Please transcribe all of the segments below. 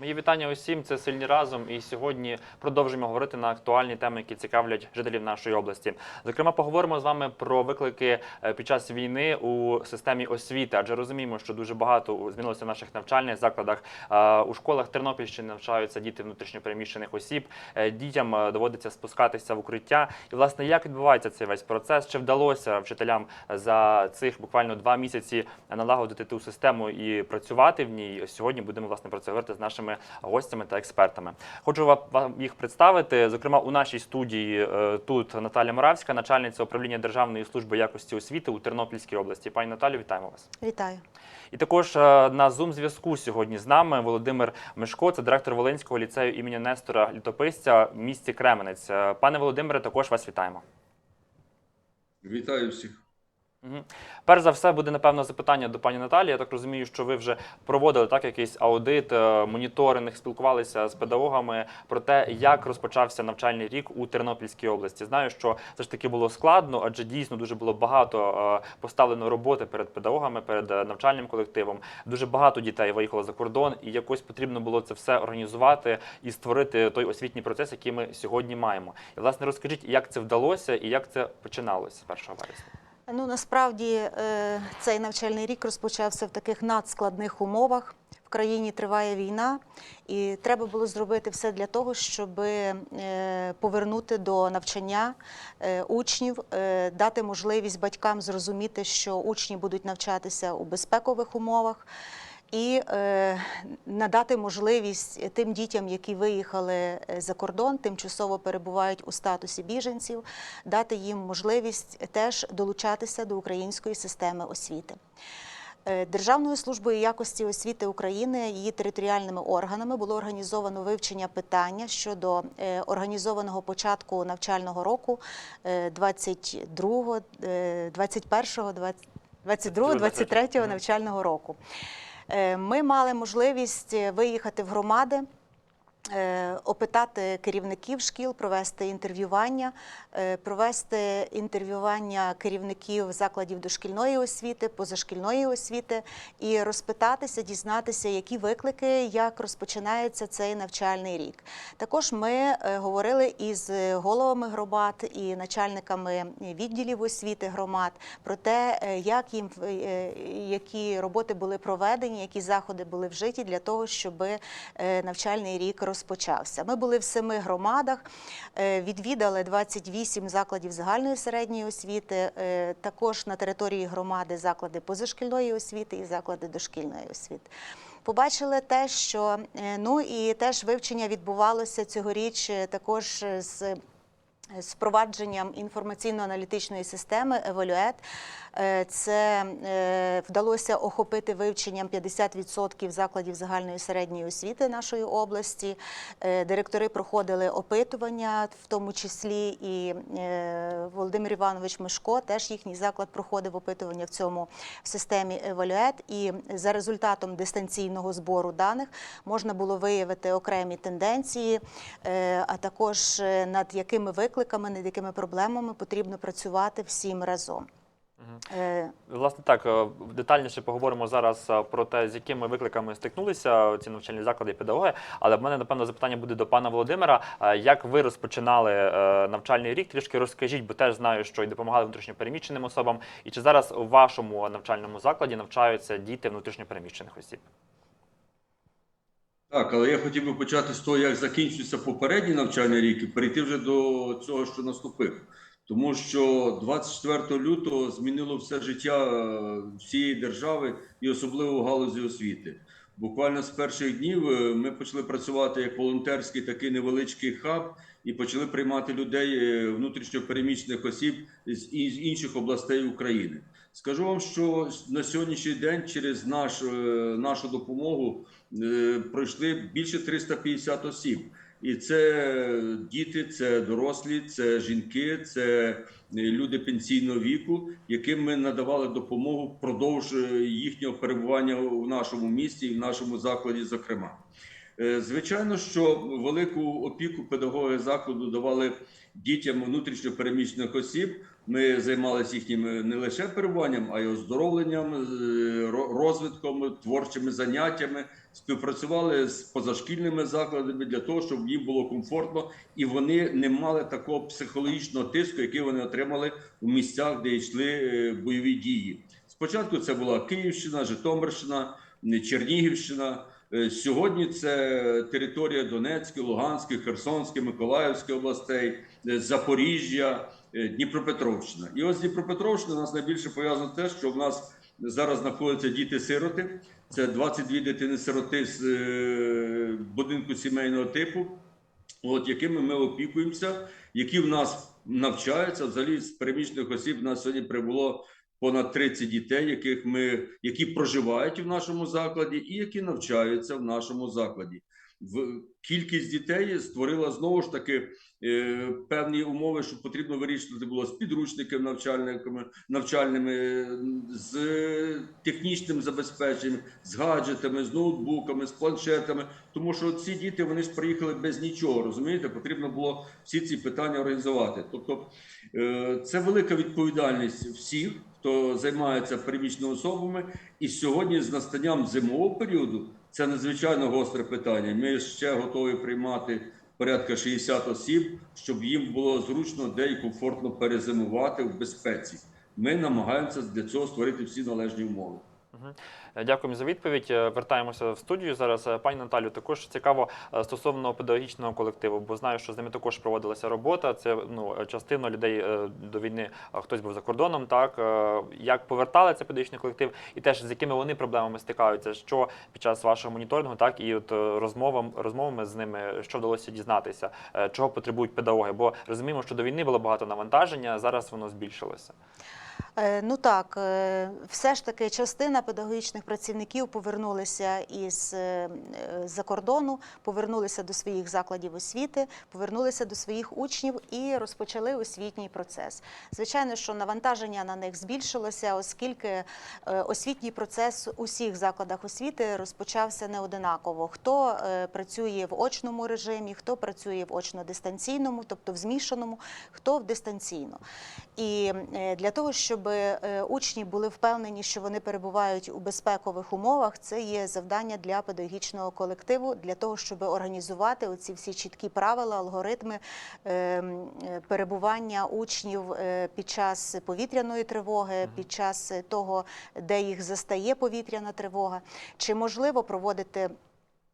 Мої вітання усім. Це сильні разом. І сьогодні продовжуємо говорити на актуальні теми, які цікавлять жителів нашої області. Зокрема, поговоримо з вами про виклики е, під час війни у системі освіти, адже розуміємо, що дуже багато змінилося в наших навчальних закладах. Е, У школах Тернопільщини навчаються діти внутрішньопереміщених осіб. Е, Дітям доводиться спускатися в укриття. І власне як відбувається цей весь процес? Чи вдалося вчителям за цих буквально два місяці налагодити ту систему і працювати в ній? Сьогодні будемо власне про це говорити з нашими гостями та експертами. Хочу вам їх представити. Зокрема, у нашій студії е, тут Наталя Моравська, начальниця управління Державної служби якості освіти у Тернопільській області. Пані Наталю, вітаємо вас. Вітаю. І також е, на зум зв'язку сьогодні з нами Володимир Мишко, це директор Волинського ліцею імені Нестора Літописця в місті Кременець. Е, Пане Володимире, також вас вітаємо. Вітаю всіх. Мгм. Перш за все буде напевно запитання до пані Наталії. Я так розумію, що ви вже проводили так якийсь аудит, е, моніторинг, спілкувалися з педагогами про те, як розпочався навчальний рік у Тернопільській області. Знаю, що це ж таки було складно, адже дійсно дуже було багато е, поставлено роботи перед педагогами, перед е, навчальним колективом. Дуже багато дітей виїхало за кордон, і якось потрібно було це все організувати і створити той освітній процес, який ми сьогодні маємо. І власне розкажіть, як це вдалося і як це починалося з 1 вересня. Ну насправді е, цей навчальний рік розпочався в таких надскладних умовах. В країні триває війна, і треба було зробити все для того, щоб е, повернути до навчання е, учнів, дати можливість батькам зрозуміти, що учні будуть навчатися у безпекових умовах. І е, надати можливість тим дітям, які виїхали е, за кордон, тимчасово перебувають у статусі біженців, дати їм можливість теж долучатися до української системи освіти. Е, Державною службою якості освіти України її територіальними органами було організовано вивчення питання щодо організованого початку навчального року е, 22, е, 21, 22, 23 Мгм. навчального року. Е, Ми мали можливість е, виїхати в громади. Е, Опитати керівників шкіл, провести інтерв'ювання, е, провести інтерв'ювання керівників закладів дошкільної освіти, позашкільної освіти і розпитатися, дізнатися, які виклики, як розпочинається цей навчальний рік. Також ми е, говорили із головами громад і начальниками відділів освіти громад про те, як їм які роботи були проведені, які заходи були вжиті для того, щоб навчальний рік розпочався. Ми були в семи громадах, е, відвідали 28 закладів загальної середньої освіти, е, також на території громади заклади позашкільної освіти і заклади дошкільної освіти. Побачили те, що е, ну і теж вивчення відбувалося цьогоріч також з з впровадженням інформаційно-аналітичної системи Еволюет. Е, Це е, вдалося охопити вивченням 50% закладів загальної середньої освіти нашої області. Е, Директори проходили опитування, в тому числі і Володимир Іванович Мишко, теж їхній заклад проходив опитування в цьому в системі Еволюет. І за результатом дистанційного збору даних можна було виявити окремі тенденції, а також над якими викликами, над якими проблемами потрібно працювати всім разом. Е, Власне, так е, детальніше поговоримо зараз е, про те, з якими викликами стикнулися ці навчальні заклади і педагоги. Але в мене напевно запитання буде до пана Володимира. Як ви розпочинали навчальний рік? Трішки розкажіть, бо теж знаю, що і допомагали внутрішньопереміщеним особам. І чи зараз у вашому навчальному закладі навчаються діти внутрішньопереміщених осіб? Так, але я хотів би почати з того, як закінчується попередній навчальний рік, і перейти вже до цього, що наступив. Тому що 24 лютого змінило все життя е, всієї держави і особливо галузі освіти. Буквально з перших днів е, ми почали працювати як волонтерський такий невеличкий хаб і почали приймати людей е, внутрішньо переміщених осіб з інших областей України. Скажу вам, що на сьогоднішній день через наш, нашу допомогу пройшли більше 350 осіб. І це діти, це дорослі, це жінки, це е, люди пенсійного віку, яким ми надавали допомогу впродовж е, їхнього перебування в нашому місті і в нашому закладі, зокрема. Е, Звичайно, що велику опіку педагоги закладу давали дітям внутрішньо переміщених осіб, Ми займалися їхнім не лише перебуванням, а й оздоровленням, розвитком, творчими заняттями. Співпрацювали з позашкільними закладами для того, щоб їм було комфортно і вони не мали такого психологічного тиску, який вони отримали у місцях, де йшли е, бойові дії. Спочатку це була Київщина, Житомирщина, е, Чернігівщина. Е, Сьогодні це територія Донецької, Луганської, Херсонської, Миколаївської областей, Запоріжжя, Дніпропетровщина. І ось Дніпропетровщина нас найбільше пов'язано те, що в нас зараз знаходяться діти-сироти. Це 22 дитини-сироти з е, будинку сімейного типу, от якими ми опікуємося, які в нас навчаються. Взагалі з переміщених осіб у нас сьогодні прибуло понад 30 дітей, яких ми які проживають в нашому закладі, і які навчаються в нашому закладі. В кількість дітей створила знову ж таки е, певні умови, що потрібно вирішувати було з підручниками навчальниками, навчальними, з технічним забезпеченням, з гаджетами, з ноутбуками, з планшетами. Тому що ці діти вони ж приїхали без нічого. Розумієте, потрібно було всі ці питання організувати. Тобто е, це велика відповідальність всіх, хто займається переміщеними особами. І сьогодні, з настанням зимового періоду, це надзвичайно гостре питання. Ми ще готові приймати порядка 60 осіб, щоб їм було зручно де і комфортно перезимувати в безпеці. Ми намагаємося для цього створити всі належні умови. Дякуємо за відповідь. Е, Вертаємося в студію зараз. Е, Пані Наталю, також цікаво е, стосовно педагогічного колективу, бо знаю, що з ними також проводилася робота. Це ну частина людей до війни. Хтось був за кордоном. Так як повертали цей педагогічний колектив, і теж з якими вони проблемами стикаються, що під час вашого моніторингу, так і от розмовам розмовами з ними, що вдалося дізнатися, чого потребують педагоги? Бо розуміємо, що до війни було багато навантаження, зараз воно збільшилося. Е, Ну так, е, все ж таки частина педагогічних працівників повернулися із е, за кордону, повернулися до своїх закладів освіти, повернулися до своїх учнів і розпочали освітній процес. Звичайно, що навантаження на них збільшилося, оскільки освітній процес у всіх закладах освіти розпочався не одинаково. Хто працює в очному режимі, хто працює в очно-дистанційному, тобто в змішаному, хто в дистанційно. І для того, щоб учні були впевнені, що вони перебувають у безпекових умовах, це є завдання для педагогічного колективу, для того, щоб організувати оці всі чіткі правила, алгоритми е, е, перебування учнів е, під час повітряної тривоги, під час е, того, де їх застає повітряна тривога, чи можливо проводити.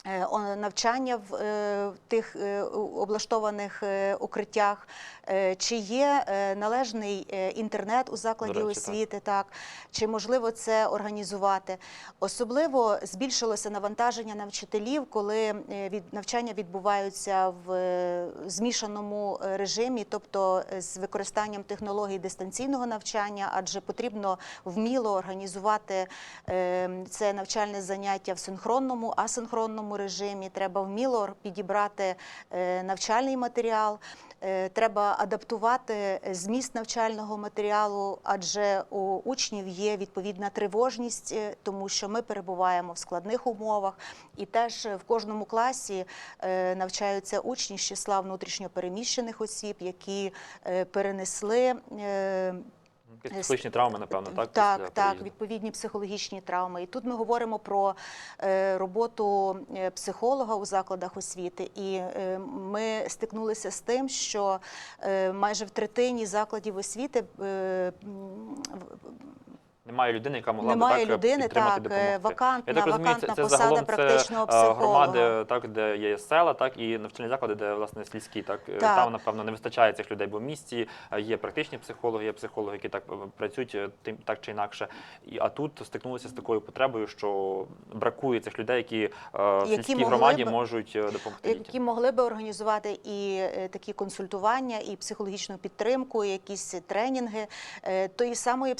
е, Навчання в е, тих е, облаштованих е, укриттях, Е, чи є е, належний е, інтернет у закладі речі, освіти, так. чи можливо це організувати. Особливо збільшилося навантаження на вчителів, коли е, від навчання відбуваються в е, змішаному е, режимі, тобто е, з використанням технологій дистанційного навчання, адже потрібно вміло організувати е, це навчальне заняття в синхронному, асинхронному режимі. Треба вміло підібрати е, навчальний матеріал. Е, Треба адаптувати зміст навчального матеріалу, адже у учнів є відповідна тривожність, е, тому що ми перебуваємо в складних умовах, і теж в кожному класі е, навчаються учні з числа внутрішньопереміщених осіб, які е, перенесли. Е, Якісь психологічні травми, напевно, так? так, після так, відповідні психологічні травми. І тут ми говоримо про е, роботу е, психолога у закладах освіти. І е, ми стикнулися з тим, що е, майже в третині закладів освіти е, Немає людини, яка могла Немає б так людини, підтримати, так, е, допомогти. вакантна- Я так розумію, це, це посада загалом практичного це е, громади, так, де є села, так і навчальні заклади, де власне сільські. Так, Е, Так. там напевно не вистачає цих людей, бо в місті е, є практичні психологи, є психологи, які так е, працюють е, тим так чи інакше. І а тут стикнулися з такою потребою, що бракує цих людей, які, е, в сільській громаді б- можуть е, допомогти. дітям. які могли би організувати і е, такі консультування, і психологічну підтримку, і якісь тренінги е, тої самої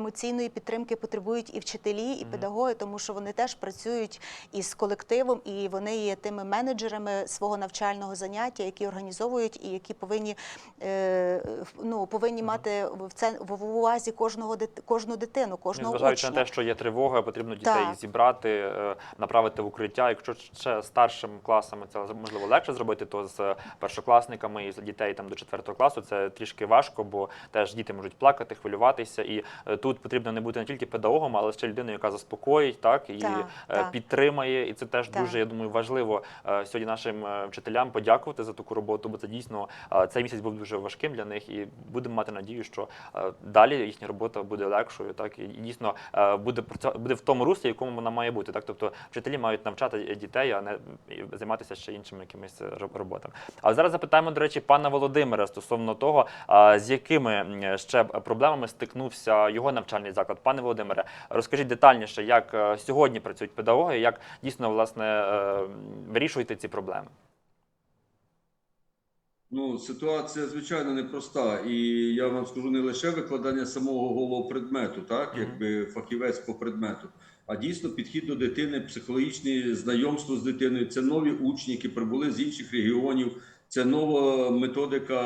емоційної підтримки потребують і вчителі, і педагоги, тому що вони теж працюють із колективом, і вони є тими менеджерами свого навчального заняття, які організовують і які повинні, е, ну, повинні мати в це в увазі кожного кожну дитину, кожного Незважаючи учня. на те, що є тривога, потрібно дітей Так. зібрати, е, направити в укриття. Якщо ще старшим класами це можливо легше зробити, то з першокласниками і з дітей там до четвертого класу це трішки важко, бо теж діти можуть плакати, хвилюватися. І е, тут потрібно не бути не тільки педагогом, але ще людиною, яка заспокоїть, так і Так, е, так. підтримає. І це теж Так. дуже я думаю важливо е, сьогодні нашим е, вчителям подякувати за таку роботу, бо це дійсно цей місяць був дуже важким для них, і будемо мати надію, що далі їхня робота буде легшою, так і дійсно буде буде в тому руслі, в якому вона має бути. Так, тобто вчителі мають навчати дітей, а не займатися ще іншими якимись роботами. Але зараз запитаємо, до речі, пана Володимира стосовно того, з якими ще проблемами стикнувся його навчальний заклад. Пане Володимире, розкажіть детальніше, як е, сьогодні працюють педагоги, як дійсно власне е, вирішуєте ці проблеми. Ну, ситуація звичайно непроста, і я вам скажу не лише викладання самого голого предмету, так якби фахівець по предмету, а дійсно підхід до дитини, психологічне знайомство з дитиною. Це нові учні, які прибули з інших регіонів. Це нова методика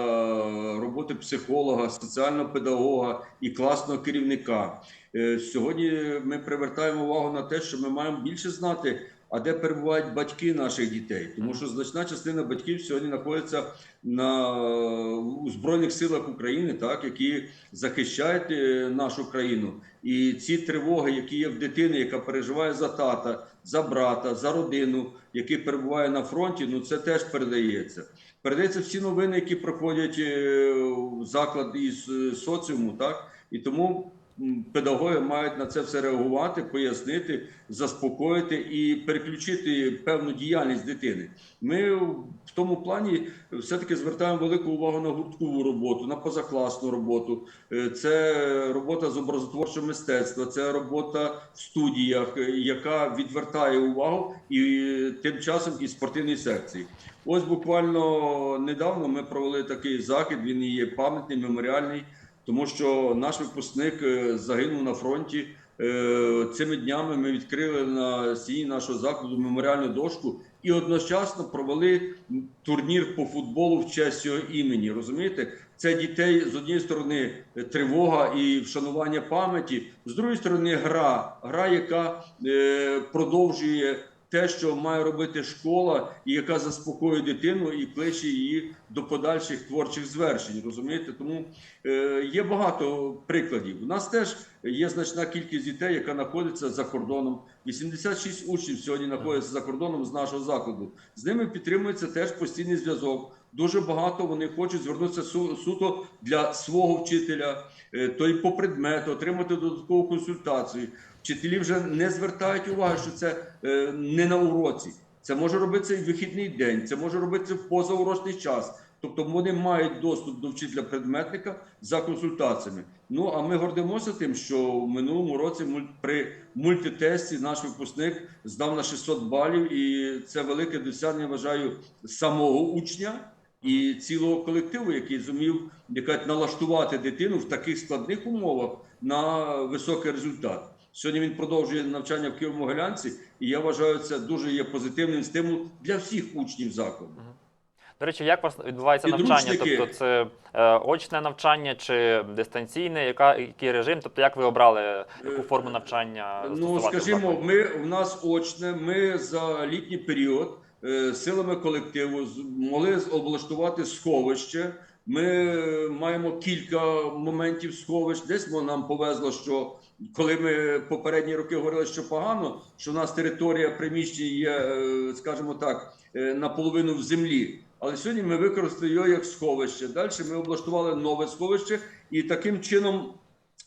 роботи психолога, соціального педагога і класного керівника. Е, Сьогодні ми привертаємо увагу на те, що ми маємо більше знати, а де перебувають батьки наших дітей, тому що значна частина батьків сьогодні знаходиться на у збройних силах України, так які захищають е, нашу країну. І ці тривоги, які є в дитини, яка переживає за тата, за брата, за родину, який перебуває на фронті, ну це теж передається. Передаються всі новини, які проходять е, в заклад із е, соціуму, так і тому. Педагоги мають на це все реагувати, пояснити, заспокоїти і переключити певну діяльність дитини. Ми в тому плані все-таки звертаємо велику увагу на гурткову роботу, на позакласну роботу. Е, Це робота з образотворчого мистецтва, це робота в студіях, яка відвертає увагу і тим часом і спортивні секції. Ось буквально недавно ми провели такий захід. Він є пам'ятний, меморіальний, тому що наш випускник е, загинув на фронті. Е, Цими днями ми відкрили на стіні нашого закладу меморіальну дошку і одночасно провели турнір по футболу в честь його імені. Розумієте, це дітей з однієї сторони е, тривога і вшанування пам'яті, з другої сторони, гра, гра, яка продовжує те, що має робити школа, і яка заспокоює дитину і кличе її до подальших творчих звершень. Розумієте, тому е, є багато прикладів. У нас теж є значна кількість дітей, яка знаходиться за кордоном. 86 учнів сьогодні знаходяться за кордоном з нашого закладу. З ними підтримується теж постійний зв'язок. Дуже багато вони хочуть звернутися су- суто для свого вчителя, е, то й по предмету, отримати додаткову консультацію. Вчителі вже не звертають уваги, що це е, не на уроці. Це може робитися і в вихідний день, це може робитися в позаурочний час. Тобто вони мають доступ до вчителя предметника за консультаціями. Ну а ми гордимося тим, що в минулому році при мультитесті наш випускник здав на 600 балів, і це велике досягнення, вважаю, самого учня і цілого колективу, який зумів яка, налаштувати дитину в таких складних умовах на високий результат. Сьогодні він продовжує навчання в Києво-Могилянці, і я вважаю, це дуже є позитивним стимул для всіх учнів закладу. До речі, як у вас відбувається навчання? Тобто це е, очне навчання чи дистанційне? Яка який режим? Тобто, як ви обрали яку форму навчання? Ну, скажімо, ми в нас очне. Ми за літній період е, силами колективу з- могли облаштувати сховище. Ми маємо кілька моментів сховищ. Десь нам повезло, що коли ми попередні роки говорили, що погано, що в нас територія приміщення є, е, скажімо так, е, наполовину в землі. Але сьогодні ми використали його як сховище. Далі ми облаштували нове сховище, і таким чином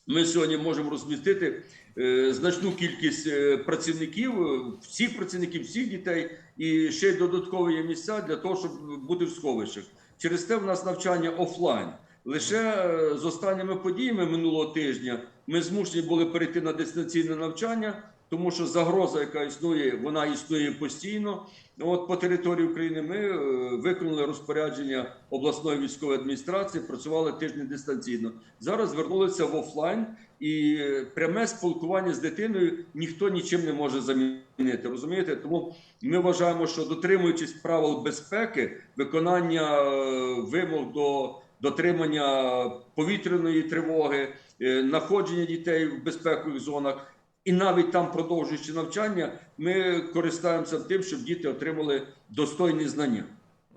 ми сьогодні можемо розмістити е, значну кількість працівників, всіх працівників, всіх дітей, і ще й додаткові є місця для того, щоб бути в сховищах. Через те в нас навчання офлайн. Лише е, з останніми подіями минулого тижня ми змушені були перейти на дистанційне навчання, тому що загроза, яка існує, вона існує постійно. От по території України ми е, виконали розпорядження обласної військової адміністрації, працювали тиждень дистанційно. Зараз звернулися в офлайн, і е, пряме спілкування з дитиною ніхто нічим не може замінити. Розумієте? Тому ми вважаємо, що дотримуючись правил безпеки, виконання е, вимог до дотримання повітряної тривоги, знаходження дітей в безпекових зонах. І навіть там, продовжуючи навчання, ми користуємося тим, щоб діти отримали достойні знання.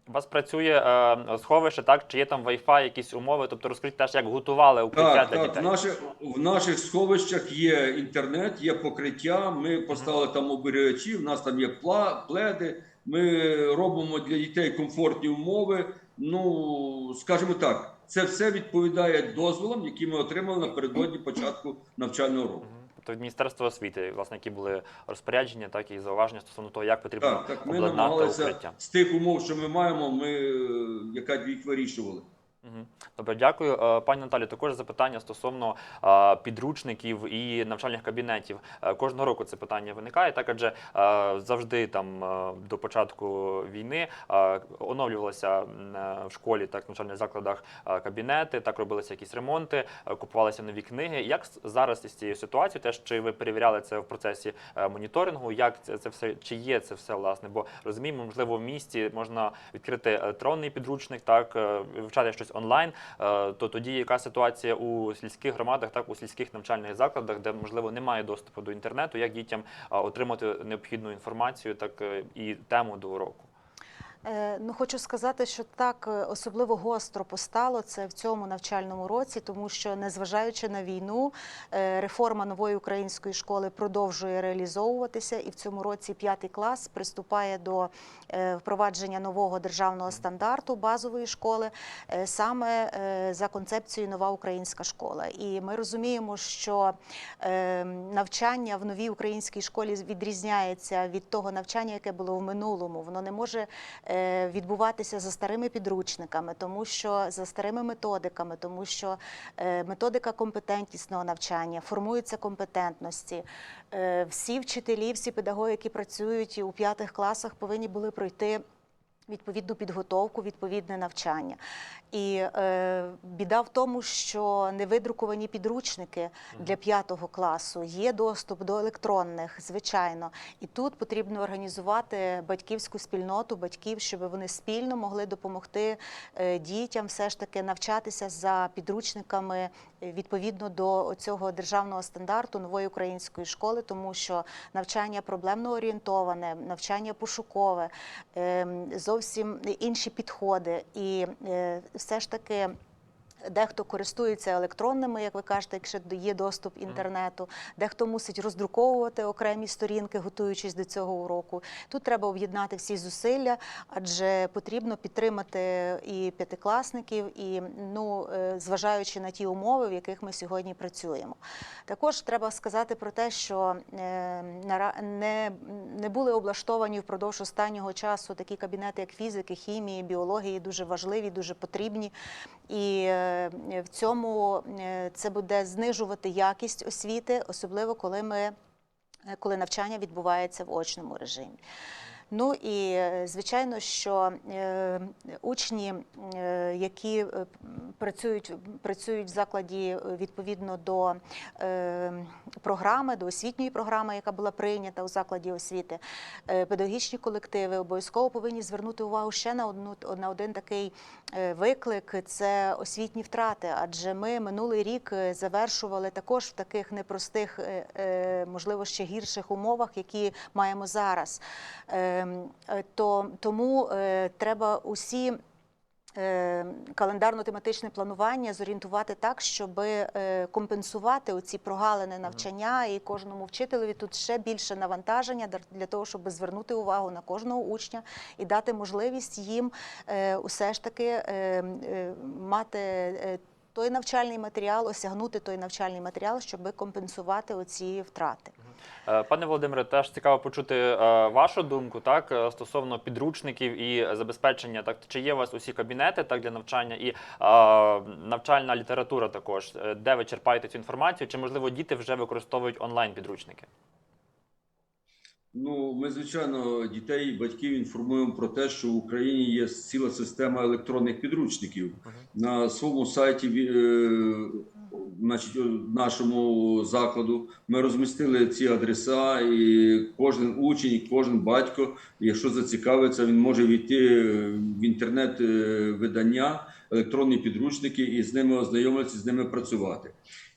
У вас працює е, сховище, так? Чи є там Wi-Fi, якісь умови? Тобто розкажіть теж, як готували укриття Так, для так. В наших, в наших сховищах є інтернет, є покриття. Ми поставили там оберігачі, в нас там є пла, пледи. Ми робимо для дітей комфортні умови. Ну, скажімо так, це все відповідає дозволам, які ми отримали напередодні початку навчального року. Тобто від Міністерства освіти, власне, які були розпорядження, так і зауваження стосовно того, як потрібно Так, так, ми обладнати намагалися укриття. з тих умов, що ми маємо, ми е, яка їх вирішували. Добре, дякую. Е, Пані Наталі, також запитання стосовно е, підручників і навчальних кабінетів. Е, Кожного року це питання виникає, так адже завжди там до початку війни оновлювалися в школі, так навчальних закладах кабінети, так робилися якісь ремонти, купувалися нові книги. Як зараз із цією ситуацією, теж чи ви перевіряли це в процесі моніторингу? Як це, це все чи є це все власне? Бо розуміємо, можливо, в місті можна відкрити електронний підручник, так вивчати щось онлайн. е, То тоді яка ситуація у сільських громадах, так у сільських навчальних закладах, де можливо немає доступу до інтернету, як дітям е, отримати необхідну інформацію, так е, і тему до уроку? Е, Ну, хочу сказати, що так е, особливо гостро постало це в цьому навчальному році, тому що, незважаючи на війну, е, реформа нової української школи продовжує реалізовуватися, і в цьому році п'ятий клас приступає до впровадження нового державного стандарту базової школи, саме за концепцією нова українська школа. І ми розуміємо, що навчання в новій українській школі відрізняється від того навчання, яке було в минулому. Воно не може відбуватися за старими підручниками, тому що за старими методиками, тому що е, методика компетентнісного навчання, формуються компетентності. Е, Всі вчителі, всі педагоги, які працюють у п'ятих класах, повинні були пройти. Відповідну підготовку, відповідне навчання. І е, біда в тому, що невидруковані підручники для п'ятого класу є доступ до електронних, звичайно. І тут потрібно організувати батьківську спільноту, батьків, щоб вони спільно могли допомогти е, дітям все ж таки навчатися за підручниками е, відповідно до цього державного стандарту нової української школи, тому що навчання проблемно орієнтоване, навчання пошукове, ем, зовсім інші підходи. І е, все ж таки. Дехто користується електронними, як ви кажете, якщо є доступ інтернету, дехто мусить роздруковувати окремі сторінки, готуючись до цього уроку. Тут треба об'єднати всі зусилля, адже потрібно підтримати і п'ятикласників, і ну, е, зважаючи на ті умови, в яких ми сьогодні працюємо. Також треба сказати про те, що е, не, не були облаштовані впродовж останнього часу такі кабінети, як фізики, хімії, біології, дуже важливі, дуже потрібні. І е, в цьому е, це буде знижувати якість освіти, особливо коли ми е, коли навчання відбувається в очному режимі. Ну і е, звичайно, що е, учні, е, які працюють, працюють в закладі відповідно до програми, до освітньої програми, яка була прийнята у закладі освіти, педагогічні колективи обов'язково повинні звернути увагу ще на одну на один такий виклик це освітні втрати. Адже ми минулий рік завершували також в таких непростих, можливо, ще гірших умовах, які маємо зараз. Ем, е, То тому е, треба усі. е, Календарно-тематичне планування зорієнтувати так, щоб е, компенсувати оці прогалини навчання і кожному вчителеві тут ще більше навантаження для того, щоб звернути увагу на кожного учня і дати можливість їм е, усе ж таки е, е, мати е, той навчальний матеріал, осягнути той навчальний матеріал, щоб компенсувати оці втрати. Е, Пане Володимире, теж цікаво почути е, вашу думку, так е, стосовно підручників і забезпечення. Так чи є у вас усі кабінети так для навчання і е, навчальна література також, де ви черпаєте цю інформацію? Чи можливо діти вже використовують онлайн підручники? Ну, ми, звичайно, дітей і батьків інформуємо про те, що в Україні є ціла система електронних підручників. На своєму сайті, е, значить, нашому закладу, ми розмістили ці адреса, і кожен учень, кожен батько, якщо зацікавиться, він може війти в інтернет е, видання, електронні підручники і з ними ознайомитися, з ними працювати.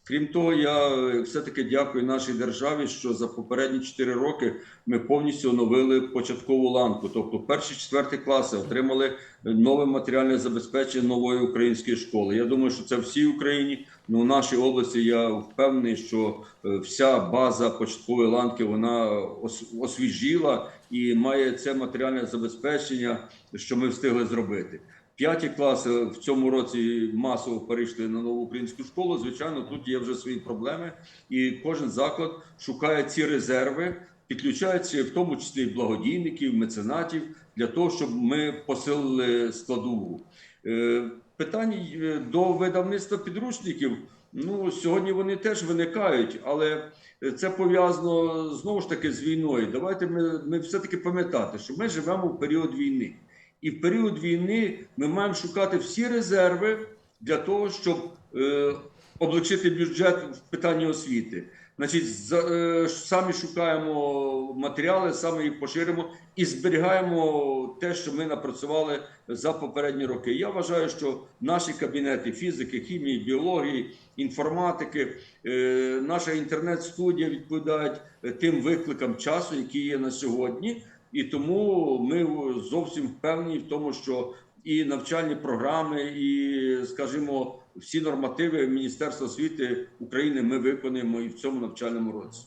Крім того, я е, все-таки дякую нашій державі, що за попередні 4 роки ми повністю оновили початкову ланку. Тобто, перші четверті класи отримали нове матеріальне забезпечення нової української школи. Я думаю, що це всій Україні. Ну, в нашій області я впевнений, що е, вся база початкової ланки вона ос- освіжіла і має це матеріальне забезпечення, що ми встигли зробити. П'яті класи в цьому році масово перейшли на нову українську школу. Звичайно, тут є вже свої проблеми, і кожен заклад шукає ці резерви, підключаючи в тому числі благодійників, меценатів для того, щоб ми посилили складову. Е, Питань е, до видавництва підручників. Ну сьогодні вони теж виникають, але е, це пов'язано знову ж таки з війною. Давайте ми, ми все таки пам'ятати, що ми живемо в період війни. І в період війни ми маємо шукати всі резерви для того, щоб е, облегчити бюджет в питанні освіти. Значить, за, е, самі шукаємо матеріали, самі їх поширимо і зберігаємо те, що ми напрацювали за попередні роки. Я вважаю, що наші кабінети фізики, хімії, біології, інформатики, е, наша інтернет-студія відповідають е, тим викликам часу, які є на сьогодні. І тому ми зовсім впевнені в тому, що і навчальні програми, і, скажімо, всі нормативи Міністерства освіти України ми виконуємо і в цьому навчальному році.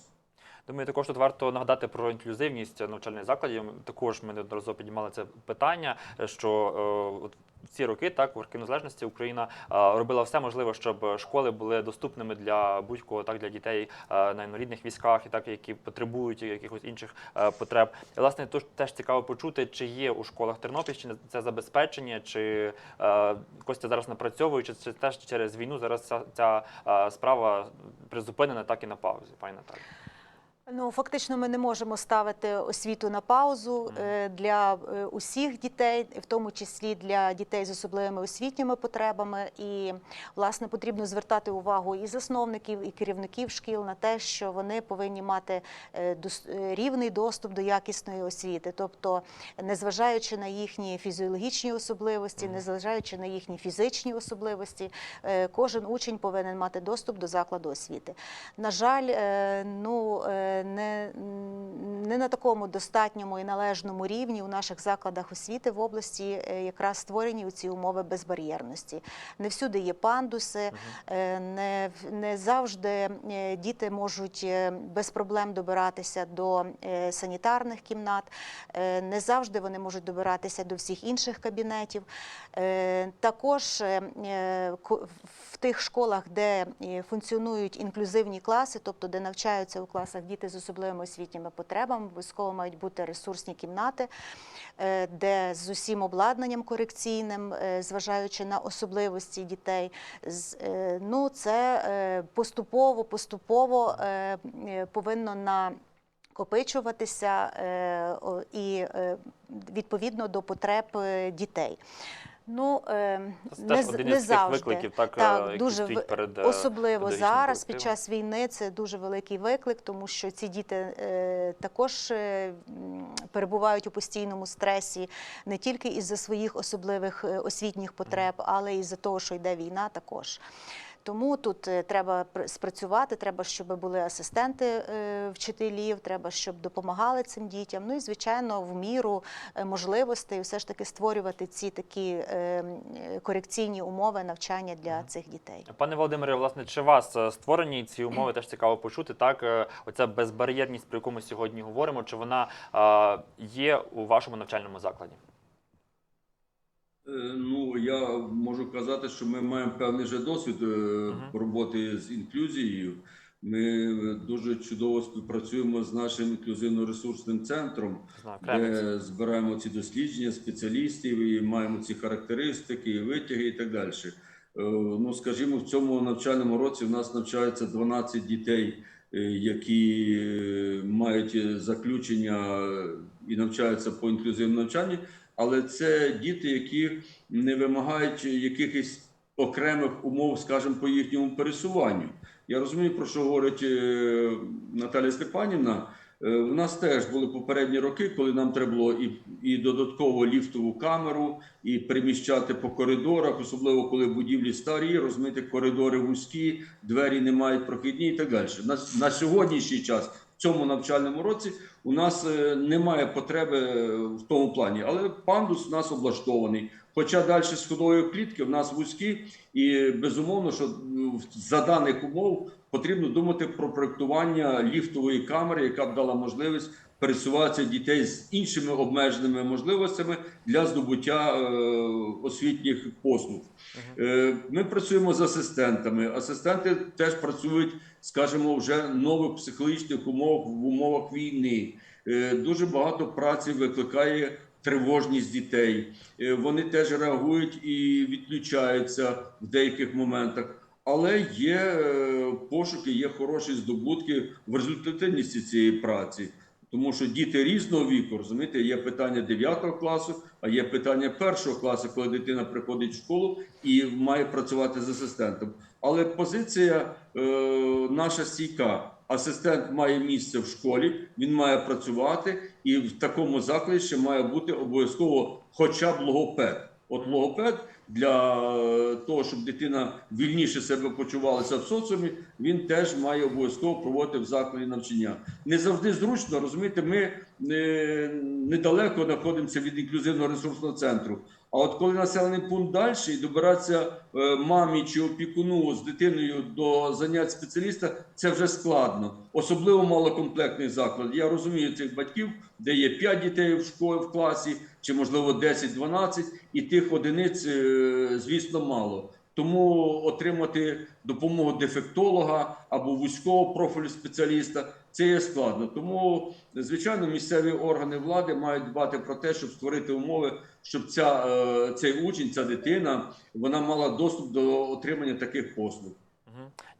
Думаю, також тут варто нагадати про інклюзивність навчальних закладів. Також ми неодноразово піднімали це питання, що е, ці роки, так, в роки незалежності Україна е, робила все можливе, щоб школи були доступними для будь-кого, так для дітей е, на інвалідних військах, і так які потребують якихось інших потреб. І, власне, тож теж цікаво почути, чи є у школах Тернопільщини це забезпечення, чи Костя зараз напрацьовує, чи це теж через війну зараз ця, справа призупинена, так і на паузі, пані Наталі. Ну, фактично, ми не можемо ставити освіту на паузу е, для е, усіх дітей, в тому числі для дітей з особливими освітніми потребами. І власне потрібно звертати увагу і засновників, і керівників шкіл на те, що вони повинні мати е, рівний доступ до якісної освіти, тобто, незважаючи на їхні фізіологічні особливості, незважаючи на їхні фізичні особливості, кожен учень повинен мати доступ до закладу освіти. На жаль, ну не, не на такому достатньому і належному рівні у наших закладах освіти в області е, якраз створені ці умови безбар'єрності. Не всюди є пандуси, е, не, не завжди е, діти можуть без проблем добиратися до санітарних кімнат, не завжди вони можуть добиратися до всіх інших кабінетів. Також ко- в тих школах, де е, функціонують інклюзивні класи, тобто де навчаються у класах діти з особливими освітніми потребами, обов'язково мають бути ресурсні кімнати, е, де з усім обладнанням корекційним, е, зважаючи на особливості дітей, ну це поступово, поступово повинно на копичуватися і відповідно до потреб дітей. Ну, е, Це не, теж один не із завжди. завжди. викликів, так, е, так дуже стоїть перед, е, особливо зараз під час війни це дуже великий виклик, тому що ці діти е, також е, перебувають у постійному стресі не тільки із-за своїх особливих е, освітніх потреб, але й за того, що йде війна, також. Тому тут е, треба пр- спрацювати, треба, щоб були асистенти е, вчителів, треба, щоб допомагали цим дітям. Ну і звичайно, в міру е, можливостей все ж таки створювати ці такі корекційні умови навчання для цих дітей. Пане Володимире, власне, чи вас створені ці умови? Теж цікаво почути. Так, оця безбар'єрність, про яку ми сьогодні говоримо, чи вона є у вашому навчальному закладі? Е, Ну, я можу казати, що ми маємо певний вже досвід е, роботи з інклюзією. Ми дуже чудово співпрацюємо з нашим інклюзивно-ресурсним центром, Знаю, де збираємо ці дослідження спеціалістів і маємо ці характеристики, і витяги і так далі. Е, Ну, скажімо, в цьому навчальному році в нас навчається 12 дітей е, які е, мають заключення е, і навчаються по інклюзивному навчанні, але це діти, які не вимагають якихось окремих умов, скажімо, по їхньому пересуванню. Я розумію, про що говорить е, Наталя Степанівна. Е, У нас теж були попередні роки, коли нам треба було і, і додатково ліфтову камеру, і переміщати по коридорах, особливо коли будівлі старі, розумієте, коридори вузькі, двері не мають прохідні і так далі. На, на сьогоднішній час, цьому навчальному році, у нас е, немає потреби е, в тому плані, але пандус у нас облаштований. Хоча далі сходової клітки в нас вузькі, і безумовно, що ну, за даних умов потрібно думати про проектування ліфтової камери, яка б дала можливість пересуватися дітей з іншими обмеженими можливостями для здобуття е, освітніх послуг. Е, Ми працюємо з асистентами. Асистенти теж працюють, скажімо, вже в нових психологічних умовах в умовах війни. Е, Дуже багато праці викликає тривожність дітей. Вони теж реагують і відключаються в деяких моментах. Але є пошуки, є хороші здобутки в результативності цієї праці. Тому що діти різного віку, розумієте, є питання 9 класу, а є питання першого класу, коли дитина приходить в школу і має працювати з асистентом. Але позиція е, наша стійка. Асистент має місце в школі, він має працювати, і в такому закладі ще має бути обов'язково хоча б логопед. От логопед для е, того, щоб дитина вільніше себе почувалася в соціумі, він теж має обов'язково проводити в закладі навчання. Не завжди зручно, розумієте, ми недалеко знаходимося від інклюзивного ресурсного центру. А от коли населений пункт далі і добиратися е, мамі чи опікуну з дитиною до занять спеціаліста, це вже складно, особливо малокомплектний заклад. Я розумію цих батьків, де є 5 дітей в школі в класі, чи можливо 10-12, і тих одиниць, е, звісно, мало. Тому отримати допомогу дефектолога або вузького профілю спеціаліста це є складно. Тому, звичайно, місцеві органи влади мають дбати про те, щоб створити умови, щоб ця, е, цей учень, ця дитина, вона мала доступ до отримання таких послуг.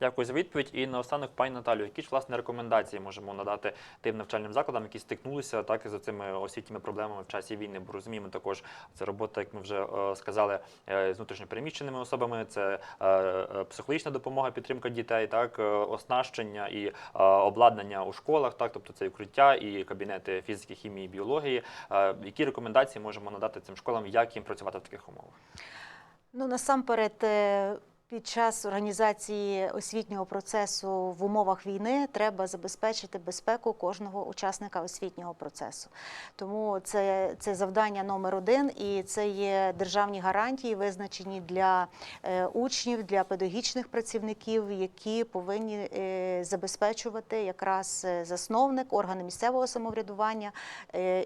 Дякую за відповідь. І наостанок, пані Наталю, які ж власне рекомендації можемо надати тим навчальним закладам, які стикнулися так з цими освітніми проблемами в часі війни? Бо розуміємо також, це робота, як ми вже е, сказали, е, з внутрішньопереміщеними особами. Це е, психологічна допомога, підтримка дітей, так оснащення і обладнання у школах, так тобто це і укриття, і кабінети фізики, хімії, біології. Які рекомендації можемо надати цим школам, як їм працювати в таких умовах? Ну, насамперед, під час організації освітнього процесу в умовах війни треба забезпечити безпеку кожного учасника освітнього процесу. Тому це, це завдання номер один, і це є державні гарантії, визначені для е, учнів, для педагогічних працівників, які повинні е, забезпечувати якраз е, засновник, органи місцевого самоврядування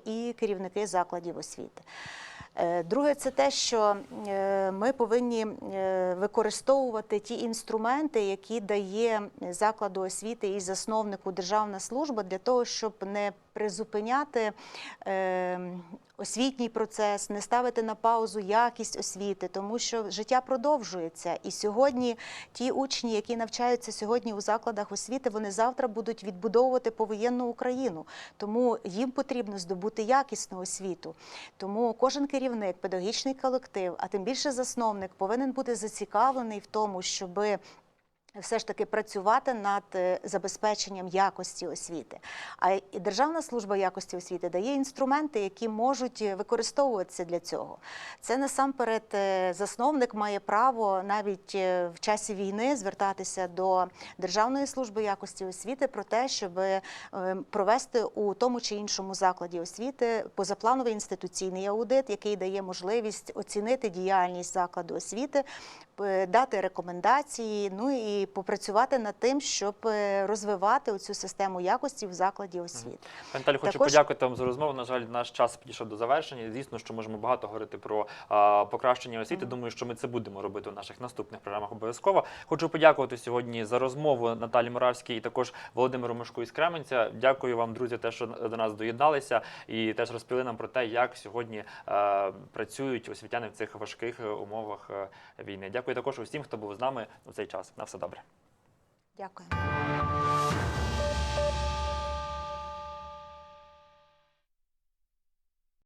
і керівники закладів освіти. Е, Друге, це те, що е, ми повинні е, використовувати ті інструменти, які дає закладу освіти і засновнику державна служба для того, щоб не призупиняти е, освітній процес, не ставити на паузу якість освіти, тому що життя продовжується. І сьогодні ті учні, які навчаються сьогодні у закладах освіти, вони завтра будуть відбудовувати повоєнну Україну. Тому їм потрібно здобути якісну освіту. Тому кожен керівник, педагогічний колектив, а тим більше засновник, повинен бути зацікавлений в тому, щоби все ж таки працювати над е, забезпеченням якості освіти. А Державна служба якості освіти дає інструменти, які можуть е, використовуватися для цього. Це насамперед е, засновник має право навіть в часі війни звертатися до Державної служби якості освіти про те, щоб провести у тому чи іншому закладі освіти позаплановий інституційний аудит, який дає можливість оцінити діяльність закладу освіти, дати рекомендації, ну і попрацювати над тим, щоб е, розвивати цю систему якості в закладі освіти. Пані Наталі, хочу Також- подякувати вам за розмову. На жаль, наш час підійшов до завершення. Звісно, що можемо багато говорити про а, покращення освіти. Думаю, що ми це будемо робити у наших наступних програмах обов'язково. Хочу подякувати сьогодні за розмову Наталі Моравській і також Володимиру Мишку із Кременця. Дякую вам, друзі, те, що до нас доєдналися, і теж розповіли нам про те, як сьогодні е, працюють освітяни в цих важких е, умовах е, війни. Дякую також усім, хто був з нами у цей час. На все добре. Дякую.